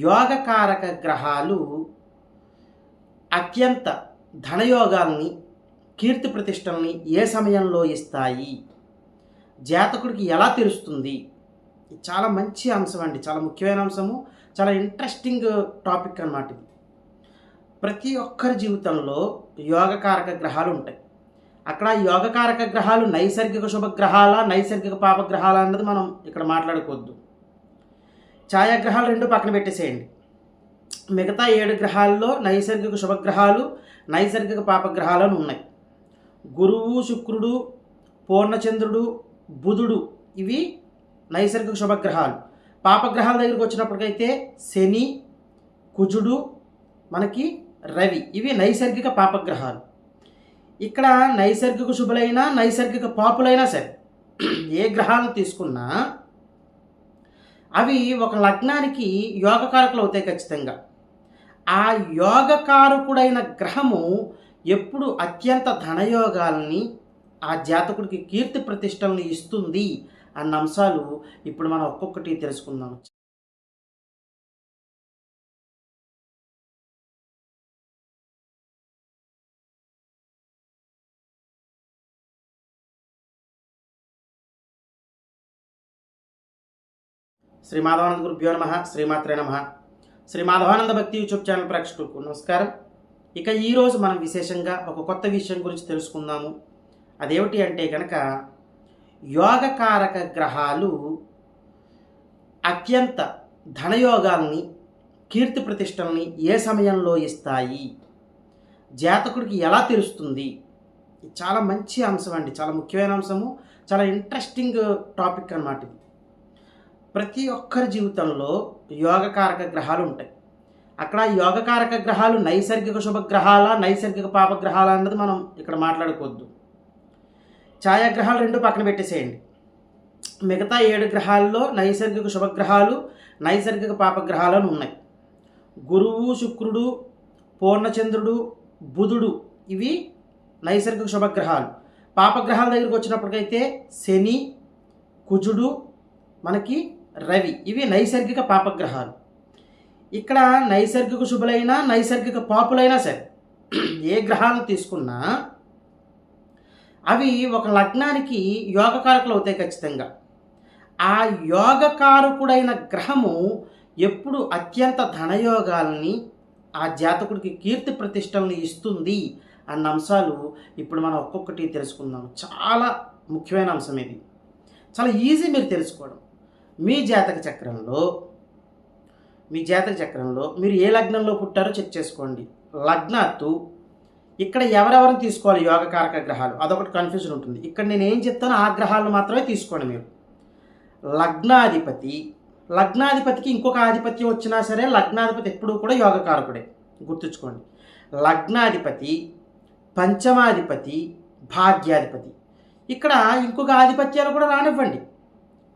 యోగకారక గ్రహాలు అత్యంత ధనయోగాల్ని కీర్తి ప్రతిష్టల్ని ఏ సమయంలో ఇస్తాయి? జాతకుడికి ఎలా తెలుస్తుంది? చాలా మంచి అంశం అండి చాలా ముఖ్యమైన అంశము. చాలా ఇంట్రెస్టింగ్ టాపిక్ అన్నమాట ఇది. ప్రతి ఒక్కరి జీవితంలో యోగకారక గ్రహాలు ఉంటాయి. అక్కడ యోగకారక గ్రహాలు నైసర్గిక శుభగ్రహాల నైసర్గిక పాపగ్రహాల అన్నది మనం ఇక్కడ మాట్లాడుకోవద్దు. ఛాయాగ్రహాలు రెండు పక్కన పెట్టేసేయండి. మిగతా ఏడు గ్రహాల్లో నైసర్గిక శుభగ్రహాలు నైసర్గిక పాపగ్రహాలు అని ఉన్నాయి. గురువు శుక్రుడు పూర్ణచంద్రుడు బుధుడు ఇవి నైసర్గిక శుభగ్రహాలు. పాపగ్రహాల దగ్గరికి వచ్చినప్పటికైతే శని కుజుడు మనకి రవి ఇవి నైసర్గిక పాపగ్రహాలు. ఇక్కడ నైసర్గిక శుభులైనా నైసర్గిక పాపులైనా సరే ఏ గ్రహాలను తీసుకున్నా అవి ఒక లగ్నానికి యోగకారకులు అవుతాయి ఖచ్చితంగా. ఆ యోగకారకుడైన గ్రహము ఎప్పుడు అత్యంత ధనయోగాల్ని ఆ జాతకుడికి కీర్తి ప్రతిష్టలను ఇస్తుంది అన్న అంశాలు ఇప్పుడు మనం ఒక్కొక్కటి తెలుసుకుందాం. శ్రీ మాధవానంద గురుభ్యో నమ శ్రీమాత్రే నమ. శ్రీ మాధవానంద భక్తి యూట్యూబ్ ఛానల్ ప్రేక్షకులకు నమస్కారం. ఇక ఈరోజు మనం విశేషంగా ఒక కొత్త విషయం గురించి తెలుసుకుందాము. అదేమిటి అంటే కనుక యోగకారక గ్రహాలు అత్యంత ధనయోగాల్ని కీర్తి ప్రతిష్టల్ని ఏ సమయంలో ఇస్తాయి? జాతకుడికి ఎలా తెలుస్తుంది? చాలా మంచి అంశం అండి. చాలా ముఖ్యమైన అంశము. చాలా ఇంట్రెస్టింగ్ టాపిక్ అన్నమాట ఇది. ప్రతి ఒక్కరి జీవితంలో యోగకారక గ్రహాలు ఉంటాయి. అక్కడ యోగకారక గ్రహాలు నైసర్గిక శుభగ్రహాల నైసర్గిక పాపగ్రహాల అన్నది మనం ఇక్కడ మాట్లాడుకోవద్దు ఛాయాగ్రహాలు రెండు పక్కన పెట్టేసేయండి. మిగతా ఏడు గ్రహాల్లో నైసర్గిక శుభగ్రహాలు నైసర్గిక పాపగ్రహాలు అని ఉన్నాయి. గురువు శుక్రుడు పూర్ణచంద్రుడు బుధుడు ఇవి నైసర్గిక శుభగ్రహాలు. పాపగ్రహాల దగ్గరికి వచ్చినప్పటికైతే శని కుజుడు మనకి రవి. ఇవి నైసర్గిక పాపగ్రహాలు. ఇక్కడ నైసర్గిక శుభులైనా నైసర్గిక పాపులైనా సరే ఏ గ్రహాలను తీసుకున్నా అవి ఒక లగ్నానికి యోగకారకులు అవుతాయి ఖచ్చితంగా. ఆ యోగకారకుడైన గ్రహము ఎప్పుడు అత్యంత ధనయోగాల్ని ఆ జాతకుడికి కీర్తి ప్రతిష్టలను ఇస్తుంది అన్న అంశాలు ఇప్పుడు మనం ఒక్కొక్కటి తెలుసుకుందాం. చాలా ముఖ్యమైన అంశం ఇది. చాలా ఈజీ మీరు తెలుసుకోవడం. మీ జాతక చక్రంలో మీ జాతక చక్రంలో మీరు ఏ లగ్నంలో పుట్టారో చెక్ చేసుకోండి. లగ్నాత్తు ఇక్కడ ఎవరెవరిని తీసుకోవాలి? యోగకారక గ్రహాలు. అదొకటి కన్ఫ్యూజన్ ఉంటుంది. ఇక్కడ నేను ఏం చెప్తానో ఆ గ్రహాలను మాత్రమే తీసుకోండి మీరు. లగ్నాధిపతి లగ్నాధిపతికి ఇంకొక ఆధిపత్యం వచ్చినా సరే లగ్నాధిపతి ఎప్పుడూ కూడా యోగకారకుడే గుర్తుంచుకోండి. లగ్నాధిపతి పంచమాధిపతి భాగ్యాధిపతి. ఇక్కడ ఇంకొక ఆధిపత్యాలు కూడా రానివ్వండి.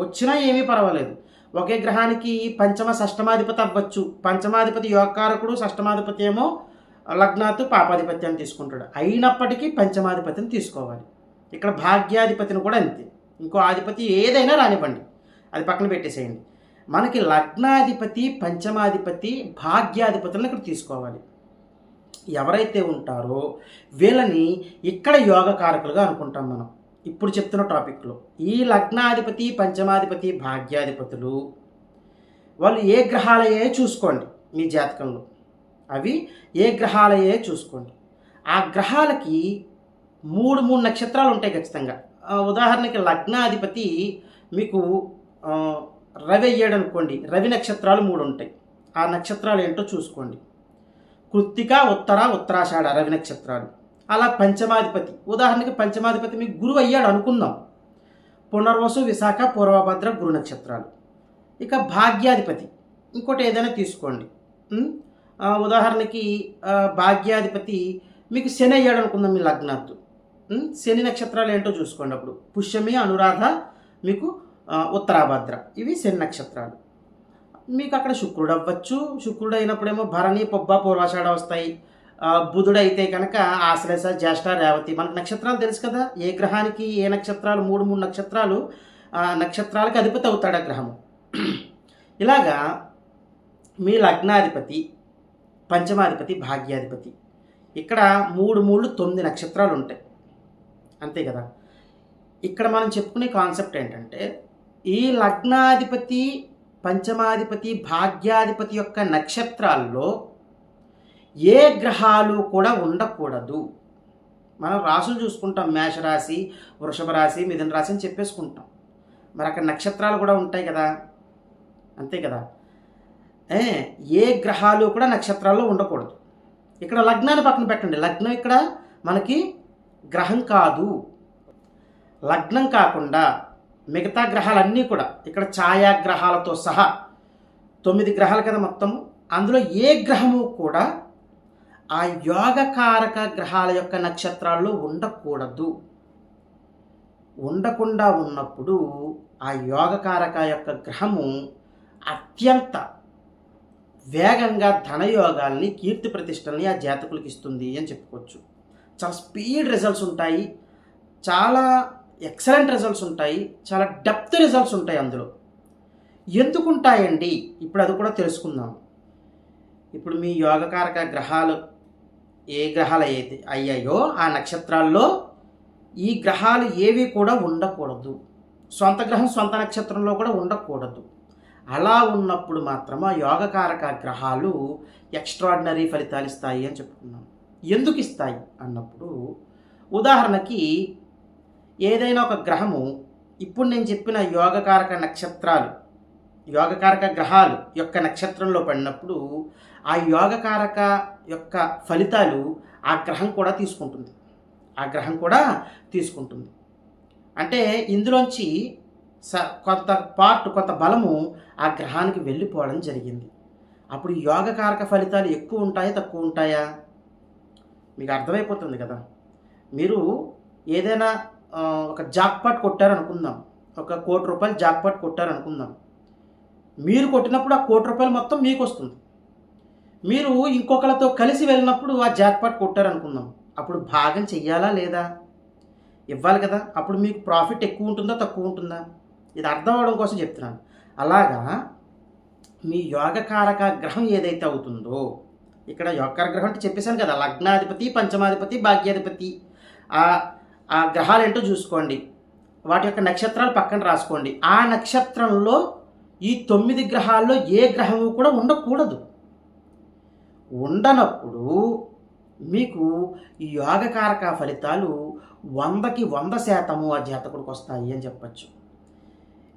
వచ్చినా ఏమీ పర్వాలేదు. ఒకే గ్రహానికి పంచమ షష్టమాధిపతి అవ్వచ్చు. పంచమాధిపతి యోగకారకుడు షష్టమాధిపతి ఏమో లగ్నాతు పాపాధిపత్యాన్ని తీసుకుంటాడు. అయినప్పటికీ పంచమాధిపతిని తీసుకోవాలి. ఇక్కడ భాగ్యాధిపతిని కూడా అంతే. ఇంకో ఆధిపతి ఏదైనా రానివ్వండి. అది పక్కన పెట్టేసేయండి. మనకి లగ్నాధిపతి పంచమాధిపతి భాగ్యాధిపతులను ఇక్కడ తీసుకోవాలి. ఎవరైతే ఉంటారో వీళ్ళని ఇక్కడ యోగకారకులుగా అనుకుంటాం మనం. ఇప్పుడు చెప్తున్న టాపిక్లో ఈ లగ్నాధిపతి పంచమాధిపతి భాగ్యాధిపతులు వాళ్ళు ఏ గ్రహాలయే చూసుకోండి మీ జాతకంలో. అవి ఏ గ్రహాలయే చూసుకోండి. ఆ గ్రహాలకి మూడు మూడు నక్షత్రాలు ఉంటాయి ఖచ్చితంగా. ఉదాహరణకి లగ్నాధిపతి మీకు రవి అయ్యాడు అనుకోండి రవి నక్షత్రాలు మూడు ఉంటాయి. ఆ నక్షత్రాలు ఏంటో చూసుకోండి. కృత్తిక ఉత్తర ఉత్తరాషాఢ రవి నక్షత్రాలు. అలా పంచమాధిపతి. ఉదాహరణకి పంచమాధిపతి మీకు గురువు అయ్యాడు అనుకుందాం. పునర్వసు విశాఖ పూర్వభద్ర గురు నక్షత్రాలు. ఇక భాగ్యాధిపతి. ఇంకోటి ఏదైనా తీసుకోండి. ఉదాహరణకి భాగ్యాధిపతి మీకు శని అయ్యాడు అనుకుందాం మీ లగ్నాత్తు శని నక్షత్రాలు ఏంటో చూసుకోండి అప్పుడు. పుష్యమి అనురాధ మీకు ఉత్తరాభద్ర. ఇవి శని నక్షత్రాలు. మీకు అక్కడ శుక్రుడు అవ్వచ్చు. శుక్రుడు అయినప్పుడేమో భరణి పొబ్బ పూర్వాషాఢ వస్తాయి. బుధుడైతే బుధుడు అయితే కనుక ఆశ్లేష జ్యేష్ఠ రేవతి. మనకు నక్షత్రాలు తెలుసు కదా? ఏ గ్రహానికి ఏ నక్షత్రాలు? మూడు మూడు నక్షత్రాలు నక్షత్రాలకు అధిపతి అవుతాడు ఆ గ్రహము. ఇలాగా మీ లగ్నాధిపతి పంచమాధిపతి భాగ్యాధిపతి. ఇక్కడ మూడు మూడు తొమ్మిది నక్షత్రాలు ఉంటాయి. అంతే కదా? ఇక్కడ మనం చెప్పుకునే కాన్సెప్ట్ ఏంటంటే ఈ లగ్నాధిపతి పంచమాధిపతి భాగ్యాధిపతి యొక్క నక్షత్రాల్లో ఏ గ్రహాలు కూడా ఉండకూడదు. మనం రాసులు చూసుకుంటాం మేషరాశి వృషభ రాశి మిథున రాశి అని చెప్పేసుకుంటాం. మరి అక్కడ నక్షత్రాలు కూడా ఉంటాయి కదా. అంతే కదా. ఏ ఏ గ్రహాలు కూడా నక్షత్రాల్లో ఉండకూడదు. ఇక్కడ లగ్నాన్ని పక్కన పెట్టండి. లగ్నం ఇక్కడ మనకి గ్రహం కాదు. లగ్నం కాకుండా మిగతా గ్రహాలన్నీ కూడా ఇక్కడ ఛాయాగ్రహాలతో సహా తొమ్మిది గ్రహాలు కదా మొత్తం అందులో ఏ గ్రహము కూడా ఆ యోగకారక గ్రహాల యొక్క నక్షత్రాల్లో ఉండకూడదు. ఉండకుండా ఉన్నప్పుడు ఆ యోగకారక యొక్క గ్రహము అత్యంత వేగంగా ధనయోగాల్ని కీర్తి ప్రతిష్టల్ని ఆ జాతకులకు ఇస్తుంది అని చెప్పుకోవచ్చు. చాలా స్పీడ్ రిజల్ట్స్ ఉంటాయి. చాలా ఎక్సలెంట్ రిజల్ట్స్ ఉంటాయి. చాలా డెప్త్ రిజల్ట్స్ ఉంటాయి అందులో. ఎందుకుంటాయండి? ఇప్పుడు అది కూడా తెలుసుకుందాం. ఇప్పుడు మీ యోగకారక గ్రహాలు ఏ గ్రహాలు అయితే అయ్యాయో ఆ నక్షత్రాల్లో ఈ గ్రహాలు ఏవి కూడా ఉండకూడదు. సొంత గ్రహం సొంత నక్షత్రంలో కూడా ఉండకూడదు. అలా ఉన్నప్పుడు మాత్రం ఆ యోగకారక గ్రహాలు ఎక్స్ట్రాడినరీ ఫలితాలు ఇస్తాయి అని చెప్పుకున్నాం. ఎందుకు ఇస్తాయి? అన్నప్పుడు ఉదాహరణకి ఏదైనా ఒక గ్రహము ఇప్పుడు నేను చెప్పిన యోగకారక నక్షత్రాలు యోగకారక గ్రహాలు యొక్క నక్షత్రంలో పడినప్పుడు ఆ యోగకారక యొక్క ఫలితాలు ఆ గ్రహం కూడా తీసుకుంటుంది. ఆ గ్రహం కూడా తీసుకుంటుంది. అంటే ఇందులోంచి స కొంత పార్ట్ కొంత బలము ఆ గ్రహానికి వెళ్ళిపోవడం జరిగింది. అప్పుడు యోగకారక ఫలితాలు ఎక్కువ ఉంటాయా తక్కువ ఉంటాయా? మీకు అర్థమైపోతుంది కదా? మీరు ఏదైనా ఒక జాక్పాట్ కొట్టారనుకుందాం. ఒక కోటి రూపాయలు జాక్పాట్ కొట్టారనుకుందాం. మీరు కొట్టినప్పుడు ఆ కోటి రూపాయలు మొత్తం మీకు వస్తుంది మీరు ఇంకొకరితో కలిసి వెళ్ళినప్పుడు ఆ జాక్పాట్ కొట్టారనుకుందాం. అప్పుడు భాగం చెయ్యాలా లేదా? ఇవ్వాలి కదా. అప్పుడు మీకు ప్రాఫిట్ ఎక్కువ ఉంటుందా తక్కువ ఉంటుందా? ఇది అర్థం అవడం కోసం చెప్తున్నాను. అలాగా మీ యోగకారక గ్రహం ఏదైతే అవుతుందో ఇక్కడ యోగకార గ్రహం అంటే చెప్పేశాను కదా లగ్నాధిపతి పంచమాధిపతి భాగ్యాధిపతి. ఆ ఆ గ్రహాలు ఏంటో చూసుకోండి. వాటి యొక్క నక్షత్రాలు పక్కన రాసుకోండి. ఆ నక్షత్రంలో ఈ తొమ్మిది గ్రహాల్లో ఏ గ్రహము కూడా ఉండకూడదు. ఉండనప్పుడు మీకు యోగకారక ఫలితాలు వందకి వంద శాతము ఆ జాతకుడికి వస్తాయి అని చెప్పచ్చు.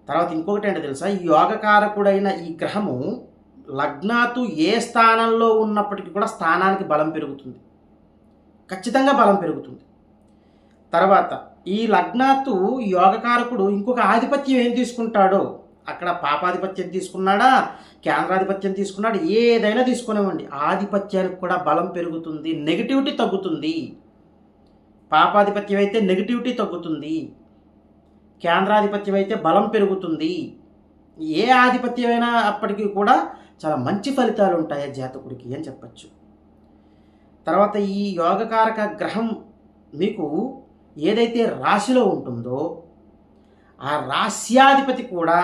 తర్వాత ఇంకొకటి ఏంటో తెలుసా? ఈ యోగకారకుడైన ఈ గ్రహము లగ్నాతు ఏ స్థానంలో ఉన్నప్పటికీ కూడా స్థానానికి బలం పెరుగుతుంది. ఖచ్చితంగా బలం పెరుగుతుంది. తర్వాత ఈ లగ్నాతు యోగకారకుడు ఇంకొక ఆధిపత్యం ఏం తీసుకుంటాడో? అక్కడ పాపాధిపత్యం తీసుకున్నాడా? కేంద్రాధిపత్యం తీసుకున్నాడు? ఏదైనా తీసుకునేవ్వండి ఆధిపత్యానికి కూడా బలం పెరుగుతుంది నెగిటివిటీ తగ్గుతుంది. పాపాధిపత్యం అయితే నెగిటివిటీ తగ్గుతుంది. కేంద్రాధిపత్యం అయితే బలం పెరుగుతుంది. ఏ ఆధిపత్యమైనా అప్పటికి కూడా చాలా మంచి ఫలితాలు ఉంటాయి జాతకుడికి అని చెప్పచ్చు. తర్వాత ఈ యోగకారక గ్రహం మీకు ఏదైతే రాశిలో ఉంటుందో ఆ రాస్యాధిపతి కూడా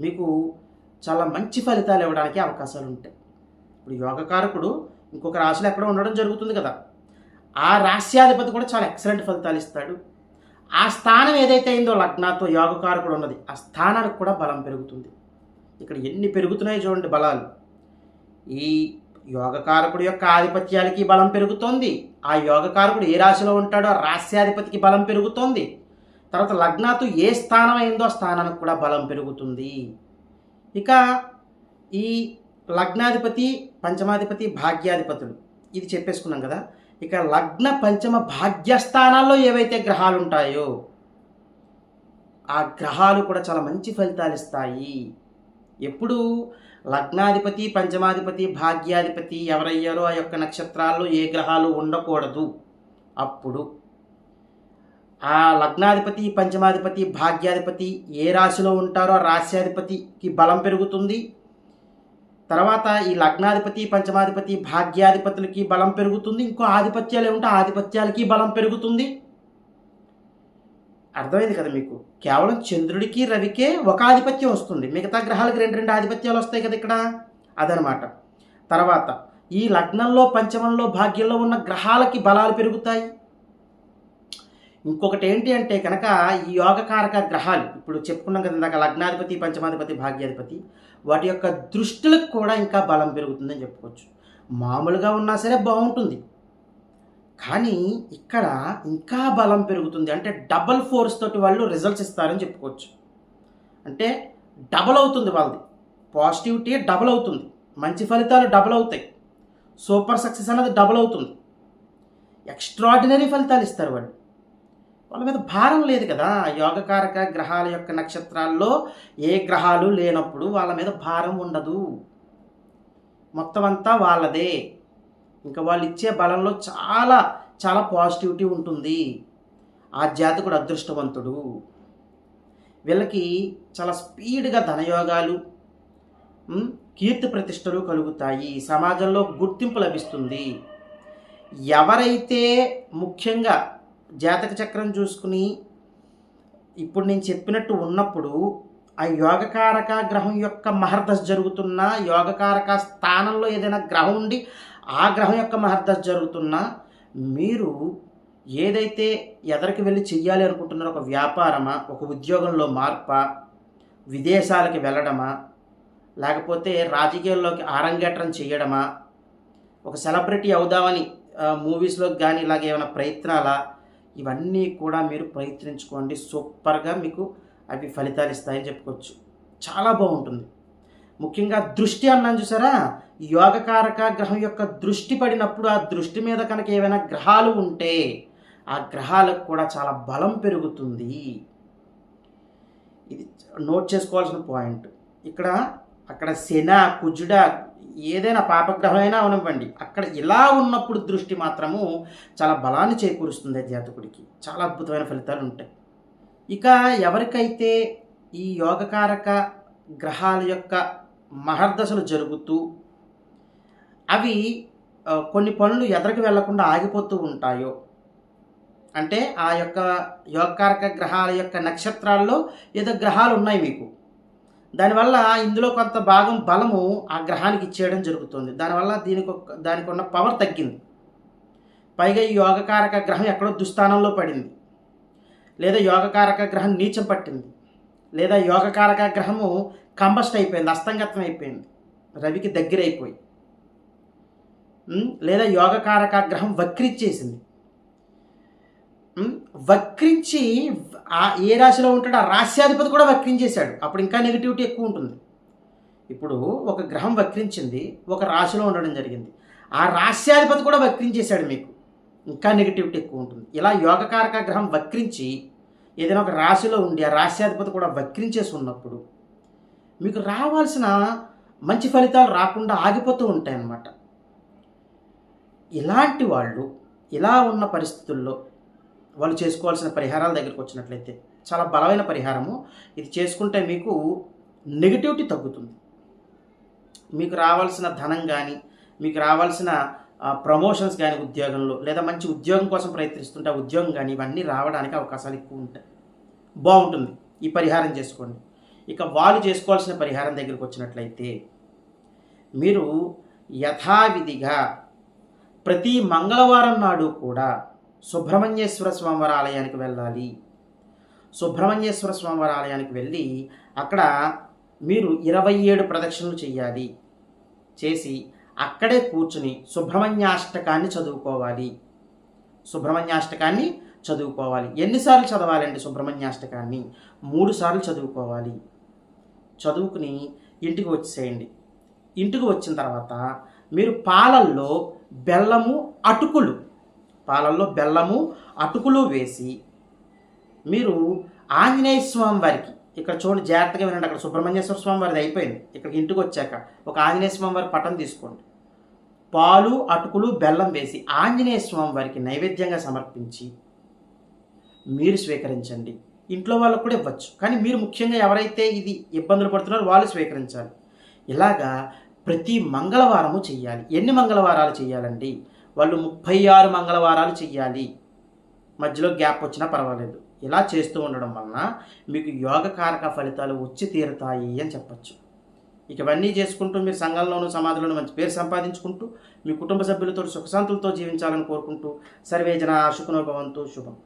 మీకు చాలా మంచి ఫలితాలు ఇవ్వడానికి అవకాశాలు ఉంటాయి. ఇప్పుడు యోగకారకుడు ఇంకొక రాశిలో ఎక్కడ ఉండడం జరుగుతుంది కదా. ఆ రాశ్యాధిపతి కూడా చాలా ఎక్సలెంట్ ఫలితాలు ఇస్తాడు. ఆ స్థానం ఏదైతే అయిందో లగ్నాతో యోగకారకుడు ఉన్నది ఆ స్థానానికి కూడా బలం పెరుగుతుంది. ఇక్కడ ఎన్ని పెరుగుతున్నాయో చూడండి బలాలు. ఈ యోగకారకుడు యొక్క ఆధిపత్యాలకి బలం పెరుగుతోంది. ఆ యోగకారకుడు ఏ రాశిలో ఉంటాడో ఆ రాస్యాధిపతికి బలం పెరుగుతోంది. తర్వాత లగ్నాతు ఏ స్థానం అయిందో స్థానానికి కూడా బలం పెరుగుతుంది. ఇక ఈ లగ్నాధిపతి పంచమాధిపతి భాగ్యాధిపతులు ఇది చెప్పేసుకున్నాం కదా ఇక లగ్న పంచమ భాగ్యస్థానాల్లో ఏవైతే గ్రహాలు ఉంటాయో ఆ గ్రహాలు కూడా చాలా మంచి ఫలితాలు ఇస్తాయి. ఎప్పుడు లగ్నాధిపతి పంచమాధిపతి భాగ్యాధిపతి ఎవరయ్యారో ఆ యొక్క నక్షత్రాల్లో ఏ గ్రహాలు ఉండకూడదు. అప్పుడు ఆ లగ్నాధిపతి పంచమాధిపతి భాగ్యాధిపతి ఏ రాశిలో ఉంటారో ఆ రాశ్యాధిపతికి బలం పెరుగుతుంది. తర్వాత ఈ లగ్నాధిపతి పంచమాధిపతి భాగ్యాధిపతులకి బలం పెరుగుతుంది. ఇంకో ఆధిపత్యాలు ఏముంటే ఆధిపత్యాలకి బలం పెరుగుతుంది. అర్థమైంది కదా మీకు? కేవలం చంద్రుడికి రవికే ఒక ఆధిపత్యం వస్తుంది. మిగతా గ్రహాలకి రెండు రెండు ఆధిపత్యాలు వస్తాయి కదా ఇక్కడ? అదనమాట. తర్వాత ఈ లగ్నంలో పంచమంలో భాగ్యంలో ఉన్న గ్రహాలకి బలాలు పెరుగుతాయి. ఇంకొకటి ఏంటి అంటే కనుక ఈ యోగకారక గ్రహాలు ఇప్పుడు చెప్పుకున్నాం కదా ఇందాక లగ్నాధిపతి పంచమాధిపతి భాగ్యాధిపతి వాటి యొక్క దృష్టిలకు కూడా ఇంకా బలం పెరుగుతుందని చెప్పుకోవచ్చు. మామూలుగా ఉన్నా సరే బాగుంటుంది. కానీ ఇక్కడ ఇంకా బలం పెరుగుతుంది. అంటే డబల్ ఫోర్స్ తోటి వాళ్ళు రిజల్ట్స్ ఇస్తారని చెప్పుకోవచ్చు. అంటే డబల్ అవుతుంది వాళ్ళది. పాజిటివిటీ డబల్ అవుతుంది. మంచి ఫలితాలు డబల్ అవుతాయి. సూపర్ సక్సెస్ అనేది డబల్ అవుతుంది. ఎక్స్ట్రాడినరీ ఫలితాలు ఇస్తారు వాళ్ళు. వాళ్ళ మీద భారం లేదు కదా. యోగకారక గ్రహాల యొక్క నక్షత్రాల్లో ఏ గ్రహాలు లేనప్పుడు వాళ్ళ మీద భారం ఉండదు. మొత్తం అంతా వాళ్ళదే. ఇంకా వాళ్ళు ఇచ్చే బలంలో చాలా చాలా పాజిటివిటీ ఉంటుంది. ఆ జాతకుడు అదృష్టవంతుడు. వీళ్ళకి చాలా స్పీడ్గా ధనయోగాలు కీర్తి ప్రతిష్టలు కలుగుతాయి. సమాజంలో గుర్తింపు లభిస్తుంది. ఎవరైతే ముఖ్యంగా జాతక చక్రం చూసుకుని ఇప్పుడు నేను చెప్పినట్టు ఉన్నప్పుడు ఆ యోగకారక గ్రహం యొక్క మహర్దశ జరుగుతున్న యోగకారక స్థానంలో ఏదైనా గ్రహం ఉండి ఆ గ్రహం యొక్క మహర్దశ జరుగుతున్నా మీరు ఏదైతే ఎదరికి వెళ్ళి చెయ్యాలి అనుకుంటున్నారో ఒక వ్యాపారమా ఒక ఉద్యోగంలో మార్ప విదేశాలకి వెళ్ళడమా లేకపోతే రాజకీయాల్లోకి ఆరంగేట్రం చేయడమా ఒక సెలబ్రిటీ అవుదామని మూవీస్లో కానీ ఇలాగ ఏమైనా ప్రయత్నాలా ఇవన్నీ కూడా మీరు ప్రయత్నించుకోండి. సూపర్గా మీకు అవి ఫలితాలు ఇస్తాయని చెప్పుకోవచ్చు. చాలా బాగుంటుంది. ముఖ్యంగా దృష్టి అన్నాను చూసారా? యోగకారక గ్రహం యొక్క దృష్టి పడినప్పుడు ఆ దృష్టి మీద కనుక ఏవైనా గ్రహాలు ఉంటే ఆ గ్రహాలకు కూడా చాలా బలం పెరుగుతుంది. ఇది నోట్ చేసుకోవాల్సిన పాయింట్. ఇక్కడ అక్కడ శన కుజుడ ఏదైనా పాపగ్రహం అయినా అవనివ్వండి. అక్కడ ఇలా ఉన్నప్పుడు దృష్టి మాత్రము చాలా బలాన్ని చేకూరుస్తుంది జాతకుడికి చాలా అద్భుతమైన ఫలితాలు ఉంటాయి. ఇక ఎవరికైతే ఈ యోగకారక గ్రహాల యొక్క మహర్దశలు జరుగుతూ అవి కొన్ని పనులు ఎదరికి వెళ్ళకుండా ఆగిపోతూ ఉంటాయో అంటే ఆ యొక్క యోగకారక గ్రహాల యొక్క నక్షత్రాల్లో ఏదో గ్రహాలు ఉన్నాయి మీకు. దానివల్ల ఇందులో కొంత భాగం బలము ఆ గ్రహానికి ఇచ్చేయడం జరుగుతుంది. దానివల్ల దీనికి ఒక దానికి ఉన్న పవర్ తగ్గింది. పైగా ఈ యోగకారక గ్రహం ఎక్కడో దుస్థానంలో పడింది. లేదా యోగకారక గ్రహం నీచం పట్టింది. లేదా యోగకారక గ్రహము కంబస్ట్ అయిపోయింది అస్తంగతం అయిపోయింది. రవికి దగ్గరైపోయి. లేదా యోగకారక గ్రహం వక్రిచ్చేసింది. వక్రించి ఆ ఏ రాశిలో ఉంటాడో ఆ రాశ్యాధిపతి కూడా వక్రించేశాడు. అప్పుడు ఇంకా నెగిటివిటీ ఎక్కువ ఉంటుంది. ఇప్పుడు ఒక గ్రహం వక్రించింది ఒక రాశిలో ఉండడం జరిగింది. ఆ రాశ్యాధిపతి కూడా వక్రించేశాడు మీకు. ఇంకా నెగిటివిటీ ఎక్కువ ఉంటుంది. ఇలా యోగకారక గ్రహం వక్రించి ఏదైనా ఒక రాశిలో ఉండి ఆ రాశ్యాధిపతి కూడా వక్రించేసి ఉన్నప్పుడు మీకు రావాల్సిన మంచి ఫలితాలు రాకుండా ఆగిపోతూ ఉంటాయన్నమాట. ఇలాంటి వాళ్ళు ఇలా ఉన్న పరిస్థితుల్లో వాళ్ళు చేసుకోవాల్సిన పరిహారాల దగ్గరికి వచ్చినట్లయితే చాలా బలమైన పరిహారము. ఇది చేసుకుంటే మీకు నెగిటివిటీ తగ్గుతుంది. మీకు రావాల్సిన ధనం కానీ మీకు రావాల్సిన ప్రమోషన్స్ కానీ ఉద్యోగంలో లేదా మంచి ఉద్యోగం కోసం ప్రయత్నిస్తుంటే ఉద్యోగం కానీ ఇవన్నీ రావడానికి అవకాశాలు ఎక్కువ ఉంటాయి. బాగుంటుంది. ఈ పరిహారం చేసుకోండి. ఇక వాళ్ళు చేసుకోవాల్సిన పరిహారం దగ్గరికి వచ్చినట్లయితే మీరు యథావిధిగా ప్రతి మంగళవారం నాడు కూడా సుబ్రహ్మణ్యేశ్వర స్వామివారి ఆలయానికి వెళ్ళాలి. సుబ్రహ్మణ్యేశ్వర స్వామివారి ఆలయానికి వెళ్ళి అక్కడ మీరు ఇరవై ఏడు ప్రదక్షిణలు చేయాలి చేసి అక్కడే కూర్చుని సుబ్రహ్మణ్యాష్టకాన్ని చదువుకోవాలి. సుబ్రహ్మణ్యాష్టకాన్ని చదువుకోవాలి. ఎన్నిసార్లు చదవాలండి సుబ్రహ్మణ్యాష్టకాన్ని? మూడు సార్లు చదువుకోవాలి. చదువుకుని ఇంటికి వచ్చేసేయండి. ఇంటికి వచ్చిన తర్వాత మీరు పాలల్లో బెల్లము అటుకులు పాలల్లో బెల్లము అటుకులు వేసి మీరు ఆంజనేయ స్వామి వారికి ఇక్కడ చూడండి జాగ్రత్తగా వినండి అక్కడ సుబ్రహ్మణ్యేశ్వర స్వామి వారిది అయిపోయింది. ఇక్కడికి ఇంటికి వచ్చాక ఒక ఆంజనేయ స్వామి వారి పటం తీసుకోండి. పాలు అటుకులు బెల్లం వేసి ఆంజనేయ స్వామి వారికి నైవేద్యంగా సమర్పించి మీరు స్వీకరించండి. ఇంట్లో వాళ్ళకు కూడా ఇవ్వచ్చు. కానీ మీరు ముఖ్యంగా ఎవరైతే ఇది ఇబ్బందులు పడుతున్నారో వాళ్ళు స్వీకరించాలి. ఇలాగా ప్రతి మంగళవారము చేయాలి ఎన్ని మంగళవారాలు చేయాలండి వాళ్ళు ముప్పై ఆరు మంగళవారాలు చెయ్యాలి. మధ్యలో గ్యాప్ వచ్చినా పర్వాలేదు. ఇలా చేస్తూ ఉండడం వలన మీకు యోగకారక ఫలితాలు వచ్చి తీరుతాయి అని చెప్పచ్చు. ఇక ఇవన్నీ చేసుకుంటూ మీరు సంఘంలోనూ సమాజంలోనూ మంచి పేరు సంపాదించుకుంటూ మీ కుటుంబ సభ్యులతో సుఖశాంతులతో జీవించాలని కోరుకుంటూ సర్వేజన సుఖనోభవంతు శుభం.